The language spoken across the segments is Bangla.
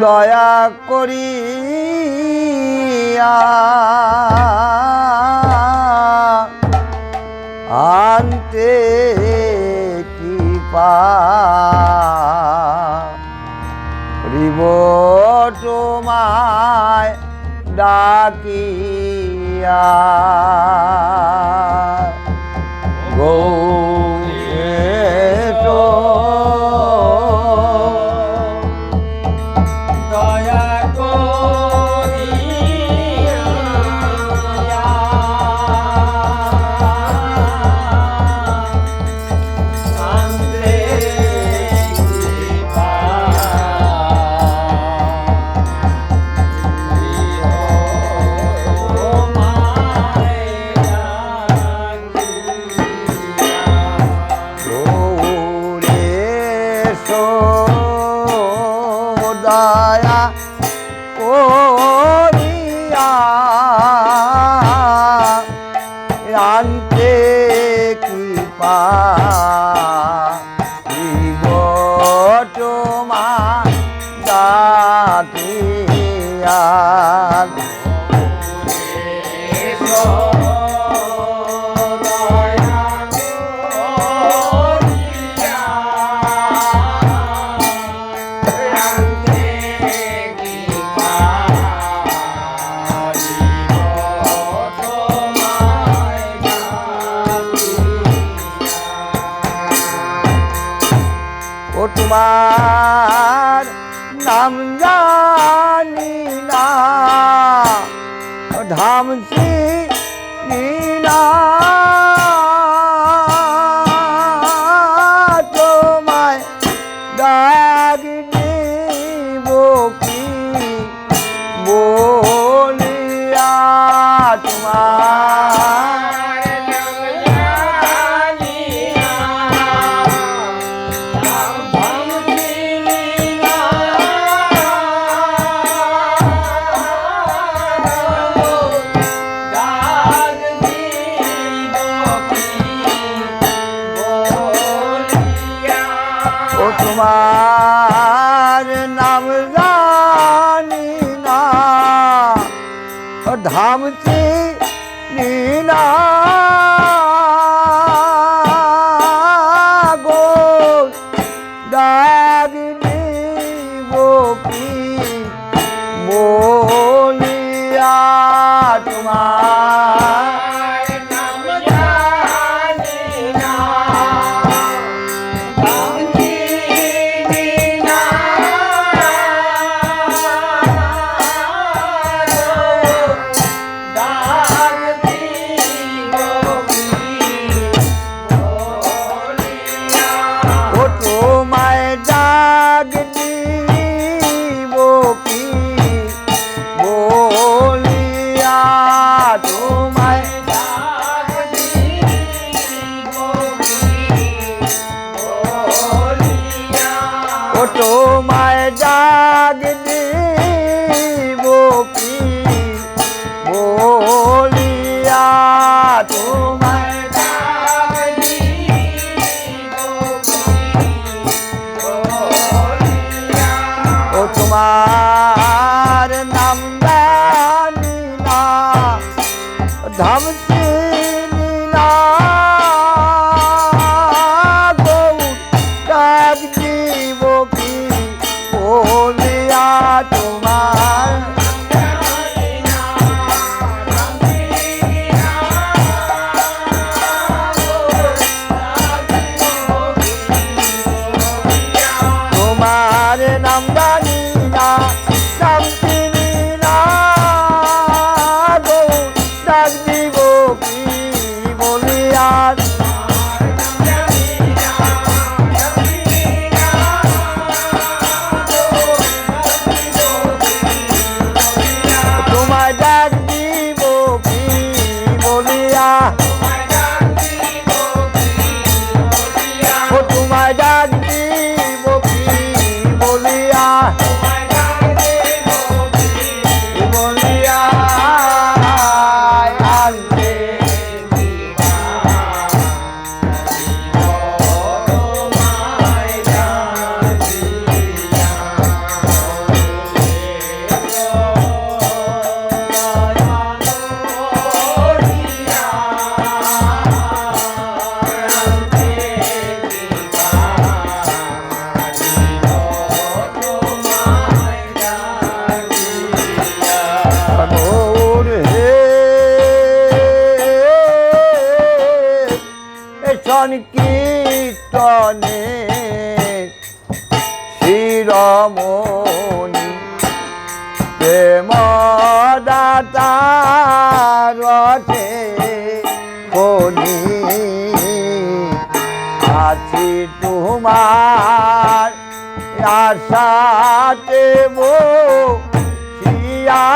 দয়া করিয়া আনতে কি পাব তোমায় ডাকিয়া। નામ જાની ના ધામથી નીના তোমার আছি তোমার। আশাতে মো শিয়া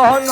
গহন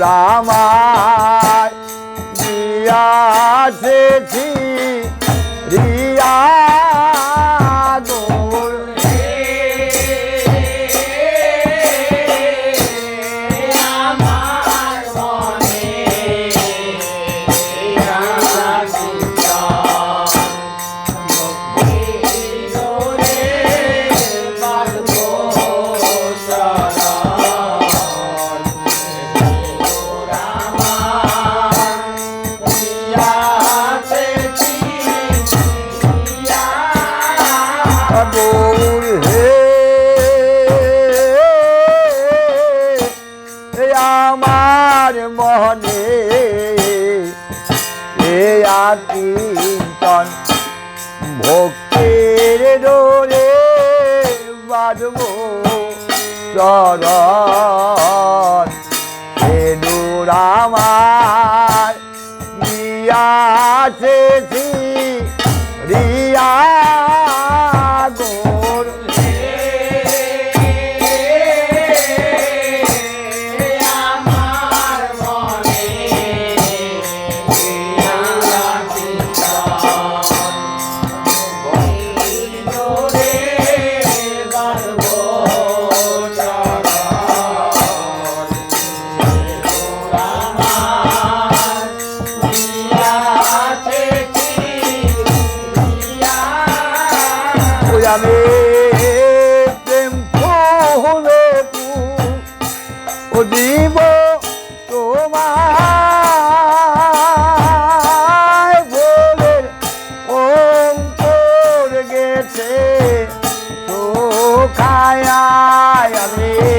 ডোরামার দিয়াছেছি রিয়া চরণ খায় আমি।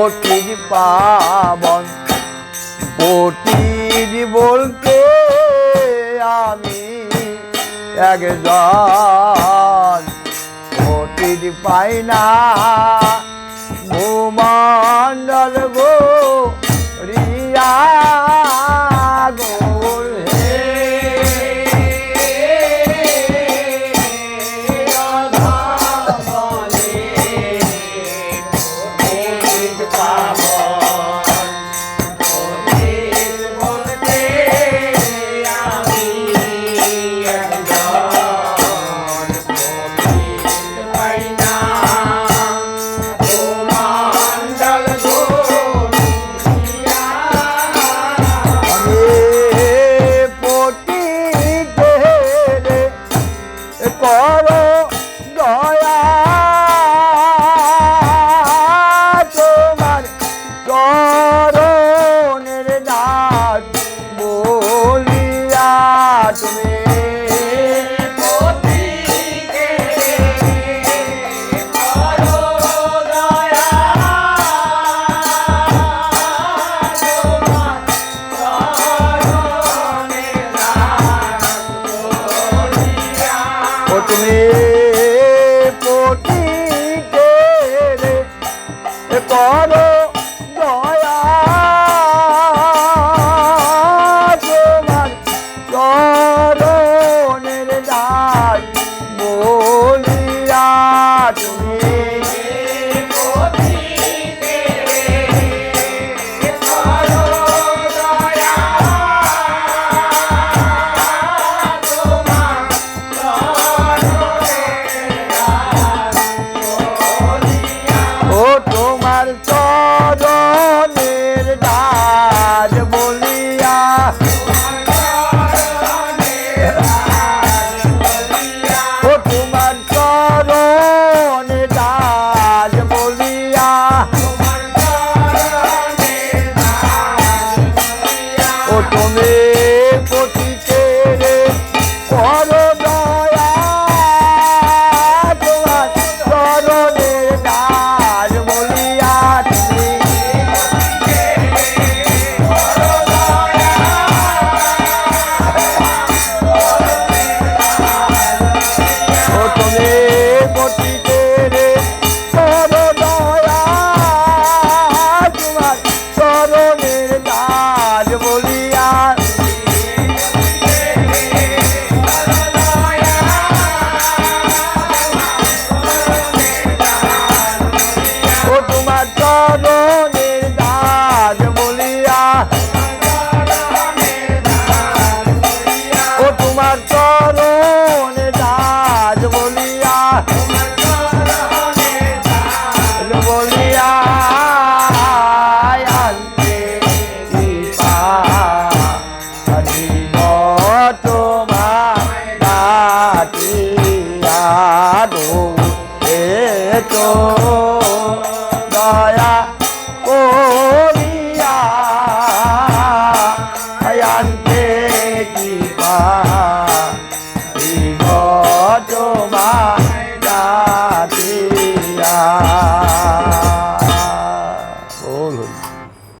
বটির পাবন বটির বলতে আমি একজন। বটির পাই না ঘুমা